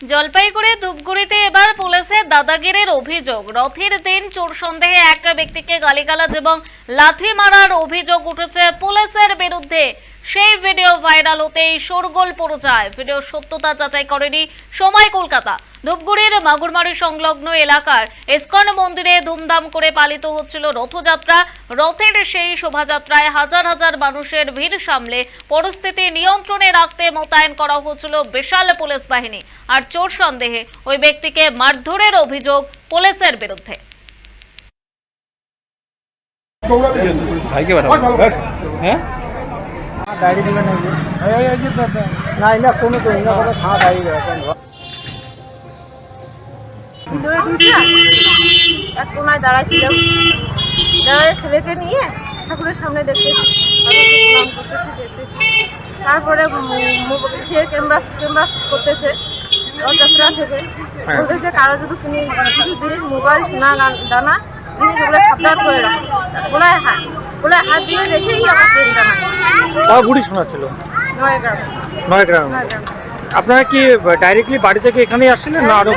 জলপাইগুড়ি, ধূপগুড়িতে এবার পুলিশের দাদাগিরির অভিযোগ। রথের দিন চোর সন্দেহে এক ব্যক্তিকে গালিগালাজ এবং লাথি মারার অভিযোগ উঠেছে পুলিশের বিরুদ্ধে। সেই ভিডিও ভাইরাল হতেই শোরগোল পড়ে যায়। ভিডিও সত্যতা যাচাই করেনি সময় কলকাতা। ধূপগুড়ির মাগুরমারি সংলগ্ন এলাকার ইস্কন মন্দিরে ধুমধাম করে পালিত হচ্ছিল রথযাত্রা। রথের সেই শোভাযাত্রায় হাজার হাজার মানুষের ভিড় সামলে পরিস্থিতি নিয়ন্ত্রণে রাখতে মোতায়েন করা হচ্ছিল বিশাল পুলিশ বাহিনী। আর চোর সন্দেহে ওই ব্যক্তিকে মারধরের অভিযোগ পুলিশের বিরুদ্ধে। ভাইকে পাঠাবো হ্যাঁ? কোনো এক কোনায় দাঁড়ায় ছেলেকে নিয়ে ঠাকুরের সামনে দেখতেছি তারপরে সে ক্যানভাস ক্যানভাস করতেছে রথযাত্রা থেকে। বলতেছে কারও যদি তুমি কিছু জিনিস মোবাইল সোনা দানা জিনিস ওগুলো সাবধান করে রাখো। ওলায় হাত হাত দিয়ে দেখেই আমার বুড়ি শোনাচ্ছিল। নয় গ্রাম নয় গ্রাম আপনারা কি ডাইরেক্টলি বাড়ি থেকে এখানেই আসছিলেন না আরও